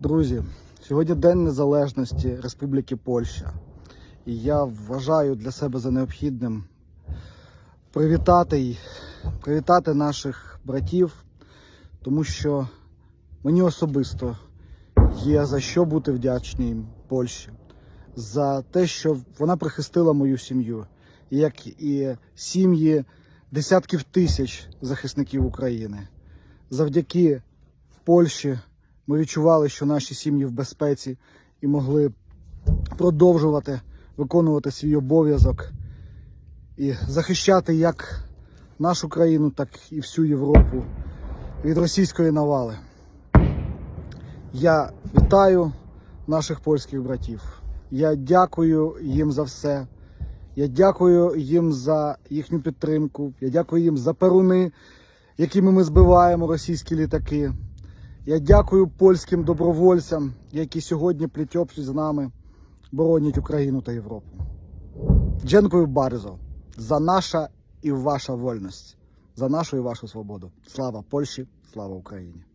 Друзі, сьогодні День Незалежності Республіки Польща. І я вважаю для себе за необхідним привітати, привітати наших братів, тому що мені особисто є за що бути вдячній Польщі, за те, що вона прихистила мою сім'ю, як і сім'ї десятків тисяч захисників України. Завдяки Польщі ми відчували, що наші сім'ї в безпеці і могли продовжувати виконувати свій обов'язок і захищати як нашу країну, так і всю Європу від російської навали. Я вітаю наших польських братів. Я дякую їм за все. Я дякую їм за їхню підтримку. Я дякую їм за перуни, якими ми збиваємо російські літаки. Я дякую польським добровольцям, які сьогодні плітьоплють з нами, боронять Україну та Європу. Дякую барзо за наша і ваша вольність, за нашу і вашу свободу. Слава Польщі, слава Україні!